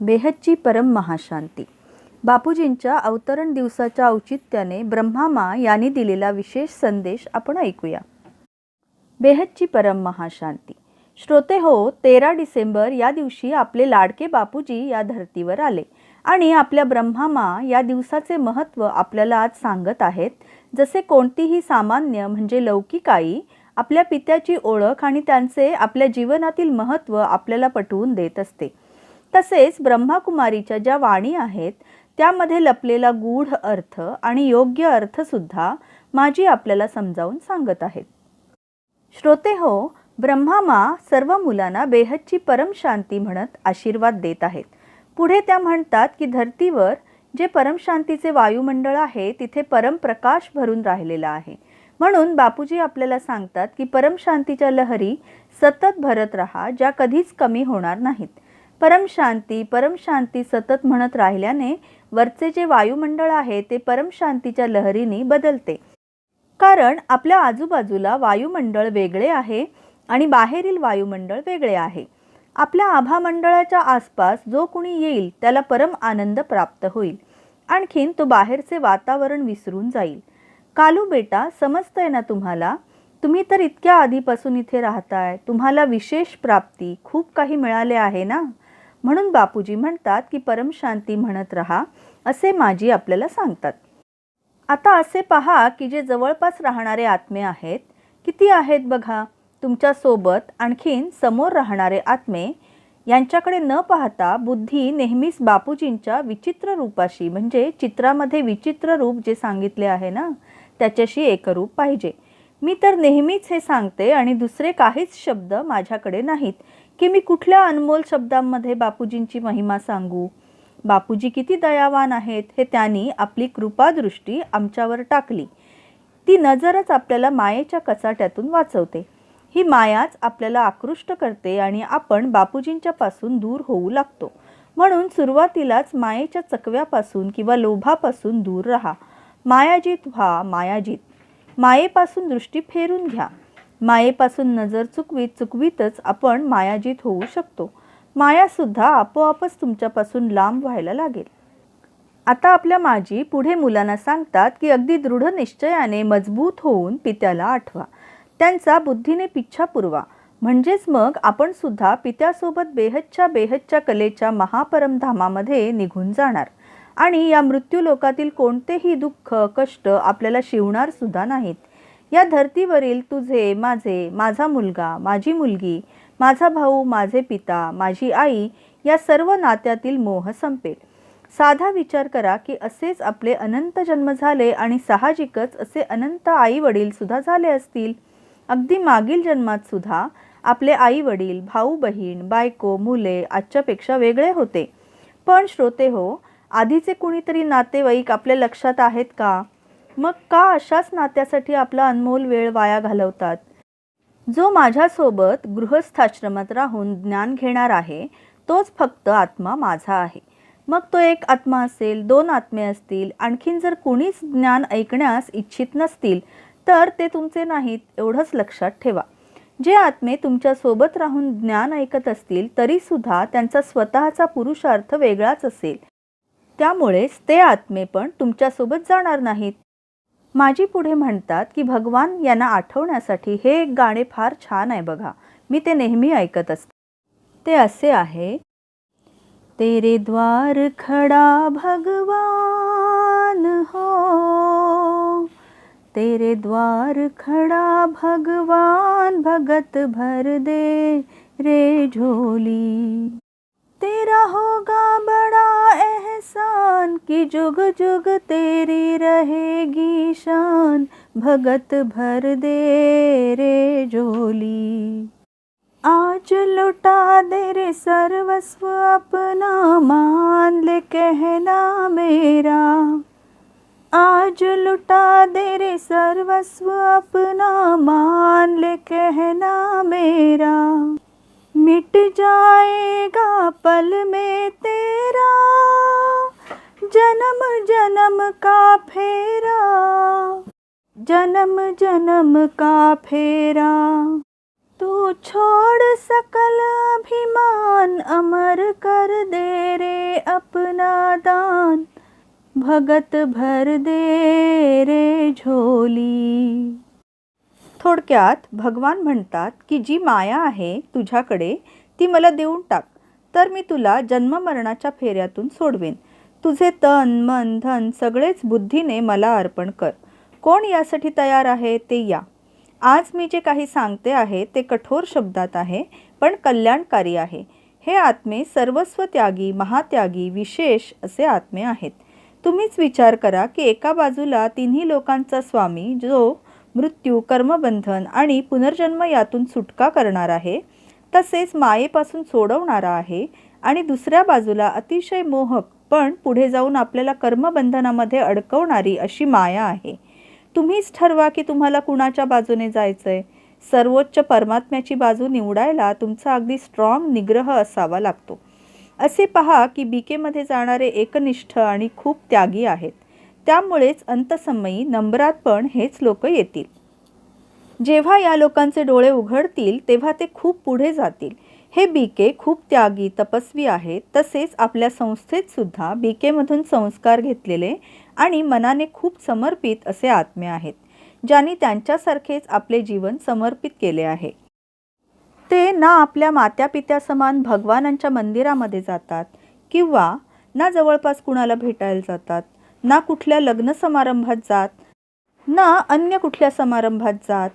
बेहदची परम महाशांती. बापूजींच्या अवतरण दिवसाच्या औचित्याने ब्रह्मामा यांनी दिलेला विशेष संदेश आपण ऐकूया. बेहदची परम महाशांती. श्रोते हो तेरा डिसेंबर या दिवशी आपले लाडके बापूजी या धर्तीवर आले आणि आपल्या ब्रह्मामा या दिवसाचे महत्त्व आपल्याला आज सांगत आहेत. जसे कोणतीही सामान्य म्हणजे लौकिक आई आपल्या पित्याची ओळख आणि त्यांचे आपल्या जीवनातील महत्त्व आपल्याला पटवून देत असते. तसेच ब्रह्माकुमारीच्या ज्या वाणी आहेत त्यामध्ये लपलेला गूढ अर्थ आणि योग्य अर्थसुद्धा माझी आपल्याला समजावून सांगत आहेत. श्रोते हो ब्रह्मामा सर्व मुलांना बेहदची परमशांती म्हणत आशीर्वाद देत आहेत. पुढे त्या म्हणतात की धरतीवर जे परमशांतीचे वायुमंडळ आहे तिथे परमप्रकाश भरून राहिलेला आहे. म्हणून बापूजी आपल्याला सांगतात की परमशांतीच्या लहरी सतत भरत राहा ज्या कधीच कमी होणार नाहीत. परमशांती परमशांती सतत म्हणत राहिल्याने वरचे जे वायुमंडळ आहे ते परमशांतीच्या लहरीने बदलते. कारण आपल्या आजूबाजूला वायुमंडळ वेगळे आहे आणि बाहेरील वायुमंडळ वेगळे आहे. आपल्या आभामंडळाच्या आसपास जो कुणी येईल त्याला परम आनंद प्राप्त होईल. आणखीन तो बाहेरचे वातावरण विसरून जाईल. कालू बेटा समजतंय ना तुम्हाला? तुम्ही तर इतक्या आधीपासून इथे राहताय. तुम्हाला विशेष प्राप्ती खूप काही मिळाले आहे ना? म्हणून बापूजी म्हणतात की परमशांती म्हणत राहा असे माझी आपल्याला सांगतात. आता असे पहा की जे जवळपास राहणारे आत्मे आहेत किती आहेत बघा? तुमच्यासोबत आणखीन समोर राहणारे आत्मे यांच्याकडे न पाहता बुद्धी नेहमीच बापूजींच्या विचित्र रूपाशी म्हणजे चित्रामध्ये विचित्र रूप जे सांगितले आहे ना त्याच्याशी एकरूप पाहिजे. मी तर नेहमीच हे सांगते आणि दुसरे काहीच शब्द माझ्याकडे नाहीत. की मी कुठल्या अनमोल शब्दांमध्ये बापूजींची महिमा सांगू? बापूजी किती दयावान आहेत हे त्यांनी आपली कृपादृष्टी आमच्यावर टाकली. ती नजरच आपल्याला मायेच्या कचाट्यातून वाचवते. ही मायाच आपल्याला आकृष्ट करते आणि आपण बापूजींच्या पासून दूर होऊ लागतो. म्हणून सुरुवातीलाच मायेच्या चकव्यापासून किंवा लोभापासून दूर राहा. मायाजीत व्हा मायाजीत. मायेपासून दृष्टी फेरून घ्या. मायेपासून नजर चुकवीत चुकवीतच आपण मायाजीत होऊ शकतो. मायासुद्धा आपोआपच तुमच्यापासून लांब व्हायला लागेल. आता आपल्या माजी पुढे मुलांना सांगतात की अगदी दृढ निश्चयाने मजबूत होऊन पित्याला आठवा. त्यांचा बुद्धीने पिच्छा पुरवा. म्हणजेच मग आपण सुद्धा पित्यासोबत बेहदच्या बेहदच्या कलेच्या महापरमधामामध्ये निघून जाणार. आणि या मृत्यूलोकातील कोणतेही दुःख कष्ट आपल्याला शिवणार सुद्धा नाहीत. या धर्तीवरील तुझे माझे माझा मुलगा माझी मुलगी माझा भाऊ माझे पिता माझी आई या सर्व नात्यातील मोह संपेल. साधा विचार करा की असेच आपले अनंत जन्म झाले आणि साहजिकच असे अनंत आई वडील सुद्धा झाले असतील. अगदी मागील जन्मात सुद्धा आपले आई वडील भाऊ बहीण बायको मुले आजच्यापेक्षा वेगळे होते. पण श्रोते हो आधीचे कुणीतरी नातेवाईक आपल्या लक्षात आहेत का? मग का अशाच नात्यासाठी आपला अनमोल वेळ वाया घालवतात? जो माझ्यासोबत गृहस्थाश्रमात राहून ज्ञान घेणार आहे तोच फक्त आत्मा माझा आहे. मग तो एक आत्मा असेल दोन आत्मे असतील आणखीन जर कुणीच ज्ञान ऐकण्यास इच्छित नसतील तर ते तुमचे नाहीत एवढंच लक्षात ठेवा. जे आत्मे तुमच्यासोबत राहून ज्ञान ऐकत असतील तरीसुद्धा त्यांचा स्वतःचा पुरुषार्थ वेगळाच असेल. त्यामुळेच ते आत्मे पण तुमच्यासोबत जाणार नाहीत. माझी पुढे म्हणतात की भगवान यांना आठवण्यासाठी हे एक गाणे फार छान आहे बघा. मी ते नेहमी ऐकत असते. ते असे आहे तेरे द्वार खडा भगवान हो. तेरे द्वार खड़ा भगवान भगत भर दे रे झोली. तेरा होगा बड़ा एहसान कि जुग जुग तेरी रहेगी शान। भगत भर दे रे झोली। आज लुटा दे रे सर्वस्व अपना, मान ले कहना मेरा। आज लुटा दे रे सर्वस्व अपना, मान ले कहना मेरा। जाएगा पल में तेरा। जन्म जन्म का फेरा। जन्म जन्म का फेरा। तू छोड़ सकल अभिमान, अमर कर दे रे अपना दान। भगत भर दे रे झोली। थोडक्यात भगवान म्हणतात की जी माया आहे तुझ्याकडे ती मला देऊन टाक. तर मी तुला जन्ममरणाच्या फेऱ्यातून सोडवेन. तुझे तन मन धन सगळेच बुद्धीने मला अर्पण कर. कोण यासाठी तयार आहे ते या. आज मी जे काही सांगते आहे ते कठोर शब्दात आहे पण कल्याणकारी आहे. हे आत्मे सर्वस्व त्यागी महात्यागी विशेष असे आत्मे आहेत. तुम्हीच विचार करा की एका बाजूला तिन्ही लोकांचा स्वामी जो मृत्यू कर्मबंधन आणि पुनर्जन्म यातून सुटका करणार आहे तसेच मायेपासून सोडवणारा आहे आणि दुसऱ्या बाजूला अतिशय मोहक पण पुढे जाऊन आपल्याला कर्मबंधनामध्ये अडकवणारी अशी माया आहे. तुम्हीच ठरवा की तुम्हाला कुणाच्या बाजूने जायचं आहे सर्वोच्च परमात्म्याची बाजू निवडायला तुमचा अगदी स्ट्रॉंग निग्रह असावा लागतो. असे पहा की बीकेमध्ये जाणारे एकनिष्ठ आणि खूप त्यागी आहेत. त्यामुळेच अंतसमयी नंबरात पण हेच लोक येतील. जेव्हा या लोकांचे डोळे उघडतील तेव्हा ते खूप पुढे जातील. हे बी के खूप त्यागी तपस्वी आहेत तसेच आपल्या संस्थेत सुद्धा बीकेमधून संस्कार घेतलेले आणि मनाने खूप समर्पित असे आत्मे आहेत ज्यांनी त्यांच्यासारखेच आपले जीवन समर्पित केले आहे. ते ना आपल्या मात्यापित्या समान भगवानांच्या मंदिरामध्ये जातात किंवा ना जवळपास कुणाला भेटायला जातात ना कुठल्या लग्न समारंभात जात ना अन्य कुठल्या समारंभात जात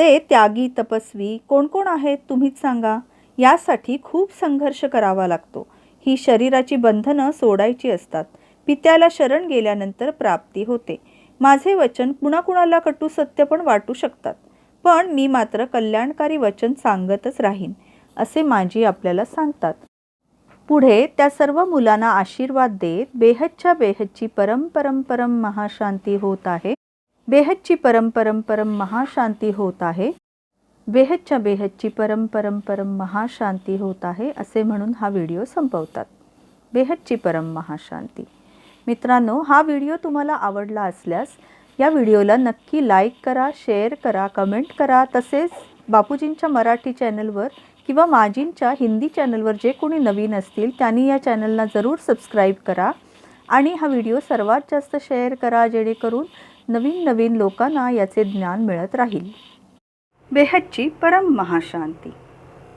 ते त्यागी तपस्वी कोण कोण आहेत तुम्हीच सांगा. यासाठी खूप संघर्ष करावा लागतो. ही शरीराची बंधनं सोडायची असतात. पित्याला शरण गेल्यानंतर प्राप्ती होते. माझे वचन कुणाकुणाला कटू सत्य पण वाटू शकतात. पण मी मात्र कल्याणकारी वचन सांगतच राहीन असे माझी आपल्याला सांगतात. पुढे त्या सर्व मुलांना आशीर्वाद देत बेहदच्या बेहदची परम परम परम महाशांती होत आहे. बेहदची परम परम महाशांती होत आहे. बेहदच्या बेहदची परम परम महाशांती होत आहे असे म्हणून हा व्हिडिओ संपवतात. बेहदची परम महाशांती. मित्रांनो हा व्हिडिओ तुम्हाला आवडला असल्यास या व्हिडिओला नक्की लाईक करा शेअर करा कमेंट करा. तसेच बापूजींच्या मराठी चॅनलवर किंवा माझींच्या हिंदी चॅनलवर जे कोणी नवीन असतील त्यांनी या चॅनलला जरूर सबस्क्राईब करा आणि हा व्हिडिओ सर्वात जास्त शेअर करा जेणेकरून नवीन नवीन लोकांना याचे ज्ञान मिळत राहील बेहदची परम महाशांती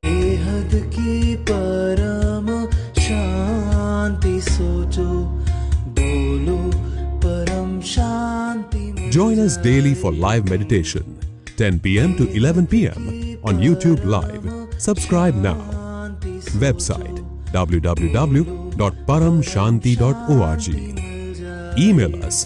बेहद की परम शांति सोचो बोलो परम शांति Join us daily for live meditation, 10 p.m. to 11 p.m. on YouTube Live. Subscribe now. Website www.paramshanti.org. Email us